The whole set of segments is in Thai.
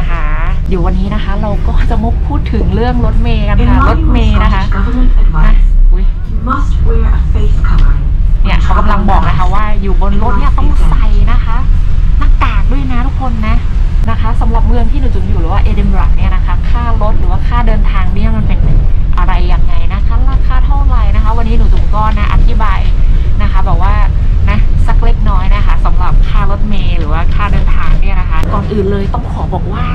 นะคะเดี๋ยววันนี้นะคะเราก็จะมาพูดถึงเรื่องรถเมย์กัน In ค่ะ รถ line เม with ย์นะคะ Scottish government นะ advice, อุ้ย you must wear a face covering. เนี่ยเขากำลังบอกนะคะว่าอยู่บนรถเนี่ยต้องใส่นะคะหน้ากากด้วยนะทุกคนนะนะคะสำหรับเมืองที่หนูจุ๋มอยู่หรือว่าเอดินบะระเนี่ยนะคะ ค่ารถหรือว่าค่าเดินทางเนี่ยมันเป็นอะไรยังไงนะคะราคาเท่าไหร่นะคะ วันนี้หนูจุ๋มก็นะอธิบาย นะคะแบบว่านะสักเล็กน้อยนะคะสำหรับค่ารถเมล์หรือว่าค่าเดินทางเนี่ยนะคะ ก่อนอื่นเลยต้องขอบอกว่า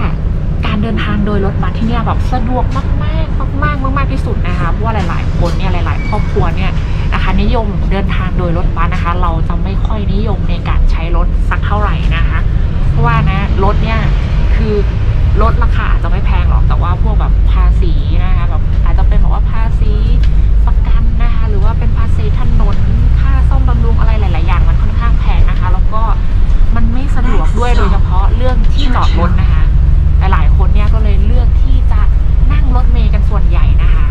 การเดินทางโดยรถบัสที่เนี่ยแบบสะดวกมากๆมากๆมากๆที่สุดนะคะเพราะว่าหลาย ๆ คนเนี่ยหลาย ๆ ครอบครัวเนี่ยนะคะ นิยมเดินทางโดยรถบัสนะคะ เราจะไม่ค่อยนิยมในการใช้รถสักเท่าไหร่นะคะ เพราะว่านะรถเนี่ยคือรถราคาอาจจะไม่แพงหรอกแต่ว่าพวกแบบภาษีนะคะแบบอาจจะเป็นแบบว่าภาษีประกันนะคะหรือว่าเป็นภาษีถนน ไม่สะดวกด้วยโดยเฉพาะเรื่องที่จอดรถนะคะหลายๆคนเนี่ยก็เลยเลือกที่จะนั่งรถเมล์กันส่วนใหญ่นะคะ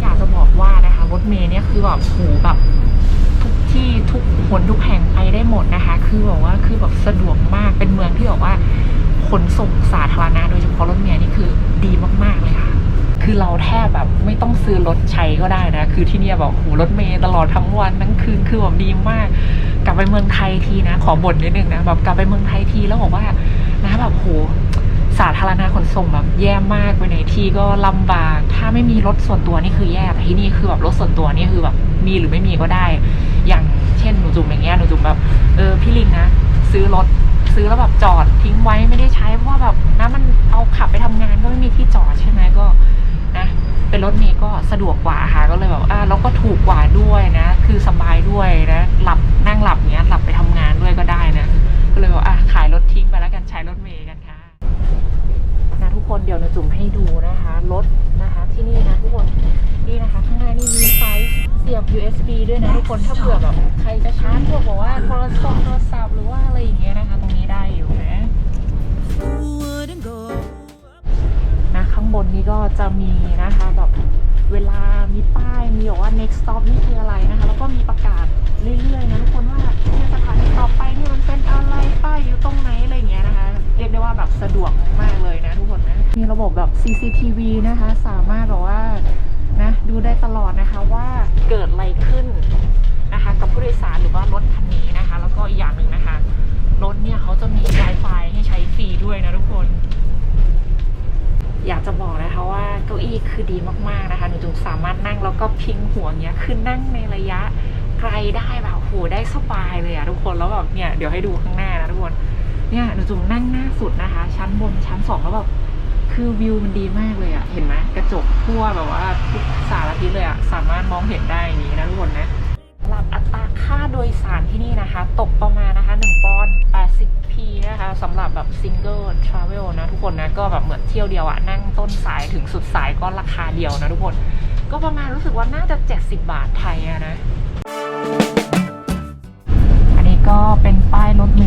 อยากจะบอกว่านะคะรถเมล์เนี่ยคือแบบโหแบบทุกที่ทุกหนทุกแห่งไปได้หมดนะคะ คือแบบว่าคือแบบสะดวกมากเป็นเมืองที่แบบว่าขนส่งสาธารณะโดยเฉพาะรถเมล์นี่คือดีมากๆเลยค่ะ คือเราแทบแบบไม่ต้องซื้อรถใช้ก็ได้นะ คือที่เนี่ยแบบโหรถเมล์ตลอดทั้งวันทั้งคืนคือแบบดีมาก กลับไปเมืองไทยทีนะ ขอบ่นนิดนึงนะแบบกลับไปเมืองไทยทีแล้วบอกว่านะแบบโหสาธารณขนส่งแบบแย่มากไปไหนที่ก็ลำบาก ถ้าไม่มีรถส่วนตัวนี่คือแย่แต่ที่นี่คือแบบรถส่วนตัวนี่คือแบบมีหรือไม่มีก็ได้ อย่างเช่นหนูจุ่มอย่างเงี้ยหนูจุ่มแบบเออพี่ลิงนะซื้อรถซื้อแล้วแบบจอดทิ้งไว้ไม่ได้ใช้เพราะว่าแบบนะมันเอาขับไปทำงานก็ไม่มีที่จอดใช่ไหมก็นะเป็นรถเมย์ก็สะดวกกว่าค่ะก็เลยแบบอ่าแล้วก็ถูกกว่าด้ เดี๋ยวหนูจุ่มให้ดูนะคะรถนะคะที่นี่นะทุกคนนี่นะคะ ข้างหน้านี่มีไฟเสียบ USB ด้วยนะทุกคนถ้าเผื่อแบบใครจะชาร์จพวกบอกว่าโทรศัพท์โทรศัพท์หรือว่าอะไรอย่างเงี้ยนะคะ ตรงนี้ได้อยู่นะนะข้างบนนี้ก็จะมีนะคะแบบ ว่าแบบสะดวกมากเลยนะทุกคนนะ มีระบบแบบ CCTV นะคะ สามารถแบบว่านะดูได้ตลอดนะคะว่าเกิดอะไรขึ้นนะคะกับผู้โดยสารหรือว่ารถคันนี้นะคะ แล้วก็อีกอย่างหนึ่งนะคะรถเนี่ยเขาจะมี Wi-Fi ให้ใช้ฟรีด้วยนะทุกคน อยากจะบอกนะคะว่าเก้าอี้คือดีมากๆนะคะหนูจุงสามารถนั่งแล้วก็พิงหัวเงี้ยคือนั่งในระยะไกลได้แบบโหได้สบายเลยอะทุกคนแล้วแบบเนี่ยเดี๋ยวให้ดูข้างหน้านะทุกคน เนี่ยหนูจุ๋มนั่งหน้าสุดนะคะ ชั้นบนชั้นสองแล้วแบบคือวิวมันดีมากเลยอะเห็นไหมกระจกทั่วแบบว่าทุกสารทิศเลยอะสามารถมองเห็นได้อย่างนี้นะทุกคนนะสำหรับอัตราค่าโดยสารที่นี่นะคะ ตกประมาณนะคะ1ปอนด์ 80p นะคะสำหรับแบบ single travel นะทุกคนนะ ก็แบบเหมือนเที่ยวเดียวอะนั่งต้นสายถึงสุดสายก็ราคาเดียวนะทุกคน ก็ประมาณรู้สึกว่าน่าจะ 70 บาทไทยอะนะ อันนี้ก็เป็นป้ายรถเม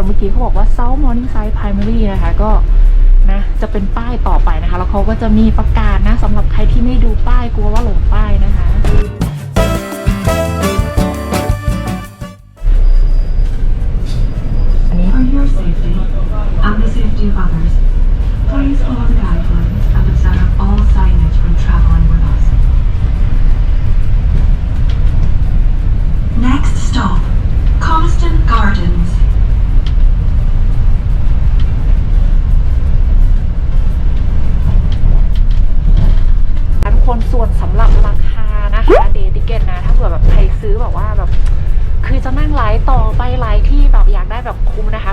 คนเมื่อกี้เขาบอกว่า South Morningside Primary นะคะก็นะจะเป็นป้ายต่อไปนะคะ แล้วเขาก็จะมีประกาศนะสำหรับใครที่ไม่ดูป้ายกลัวว่าหลงป้ายนะคะ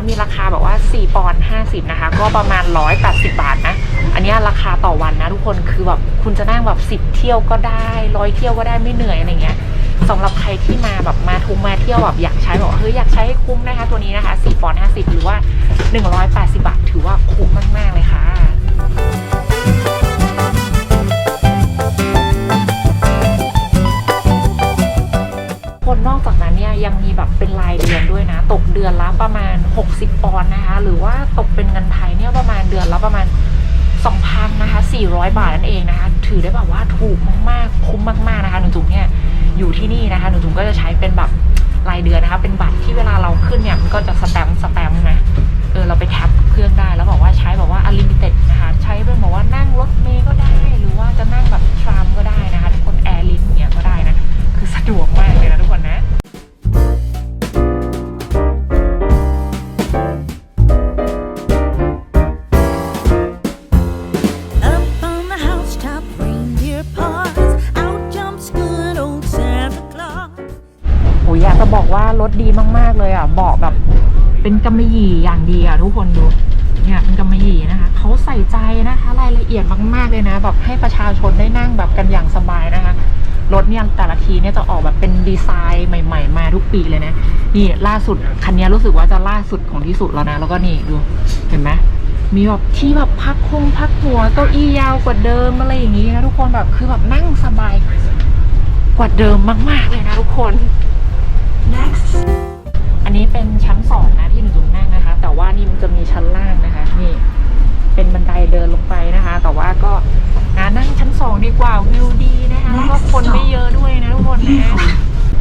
มีราคาแบบว่า 4 ปอนด์50 นะคะ ก็ประมาณ 180 บาทนะ อันนี้ราคาต่อวันนะทุกคนคือแบบคุณจะนั่งแบบ 10 เที่ยวก็ได้ร้อยเที่ยวก็ได้ไม่เหนื่อยอะไรเงี้ยสำหรับใครที่มาแบบมาทุ่มาเที่ยวแบบอยากใช้แบบว่าเฮ้ยอยากใช้ให้คุ้มนะคะ ตัวนี้นะคะ4ปอนด์50 หรือว่า 180 บาท ถือว่าคุ้มมาก ๆ เลยค่ะ ประมาณ 60 ปอนด์นะคะ หรือว่าตกเป็นเงินไทยเนี่ยประมาณเดือนละประมาณ 2,000นะคะ400 บาทนั่นเองนะคะ ถือได้แบบว่าถูกมากๆ คุ้มมากๆนะคะหนูจุ๋มเนี่ยอยู่ที่นี่นะคะหนูจุ๋มก็จะใช้เป็นแบบรายเดือนนะคะ เป็นบัตรที่เวลาเราขึ้นเนี่ยมันก็จะสแตมป์สแตมป์นะเออเราไปแท็บเครื่องได้แล้วบอกว่าใช้แบบว่า unlimited นะคะ ใช้เป็นบอ มาก ๆ เลยอะเบาะแบบ เป็นกำมะหยี่อย่างดีอะทุกคนดูเนี่ยเป็นกำมะหยี่นะคะเขาใส่ใจนะคะ รายละเอียดมาก ๆ เลยนะ แบบให้ประชาชนได้นั่งแบบกันอย่างสบายนะคะรถเนี่ยแต่ละทีเนี่ยจะออกแบบเป็นดีไซน์ใหม่ๆ มาทุกปีเลยนะ นี่ล่าสุดคันนี้รู้สึกว่าจะล่าสุดของที่สุดแล้วนะ แล้วก็นี่ดูเห็นไหมมีแบบที่แบบพักคงพักหัวเก้าอี้ยาวกว่าเดิมอะไรอย่างงี้นะทุกคนแบบคือแบบนั่งสบายกว่าเดิมมากๆเลยนะทุกคน Next, อันนี้เป็นชั้นสองนะที่หนูจุ๋มนั่งนะคะ แต่ว่านี่มันจะมีชั้นล่างนะคะ นี่ เป็นบันไดเดินลงไปนะคะ แต่ว่าก็นะนั่งชั้นสองดีกว่าวิวดีนะคะแล้วก็คนไม่เยอะด้วยนะทุกคนนะ beautiful.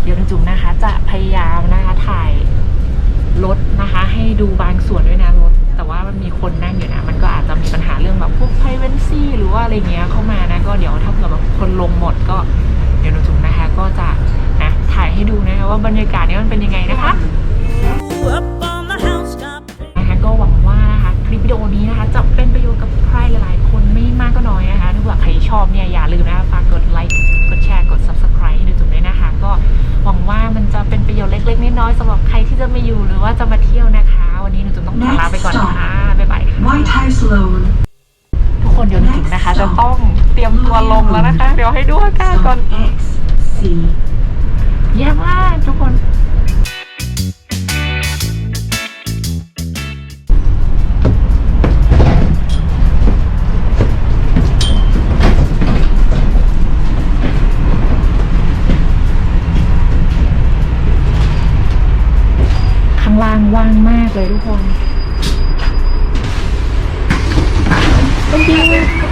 เดี๋ยวหนูจุ๋มนะคะ จะพยายามนะคะถ่ายรถนะคะ ให้ดูบางส่วนด้วยนะรถแต่ว่ามันมีคนนั่งอยู่นะ มันก็อาจจะมีปัญหาเรื่องแบบพวก privacy หรือว่าอะไรเงี้ยเข้ามานะ ก็เดี๋ยวถ้าเผื่อแบบคนลงหมดก็เดี๋ยวหนูจุ๋มนะคะก็จะนะถ่ายให้ดูนะคะว่าบรรยากาศนี้มันเป็นยังไงนะคะ นะคะก็หวังว่านะคะคลิปวิดีโอนี้นะคะจะเป็นประโยชน์กับใครหลายๆ คนไม่มากก็น้อยนะคะถ้าเผื่อใครชอบเนี่ยอย่าลืมนะคะฝากกดไลค์กดแชร์กด subscribe ให้ดูจุ๋มด้วยนะคะ ก็หวังว่ามันจะเป็นประโยชน์เล็ก ๆน้อยๆสำหรับใครที่จะมาอยู่หรือว่าจะมาเที่ยวนะคะ วันนี้หนูจุ๋มต้องขอลาไปก่อนค่ะบ๊ายบายค่ะ White House Road. ทุกคนเดี๋ยวหนูจุ๋มนะคะ จะต้องเตรียมตัวลงแล้วนะคะ เดี๋ยวให้ดูอากาศก่อน X C. แย่มากทุกคน เลยทุกคนจริงๆ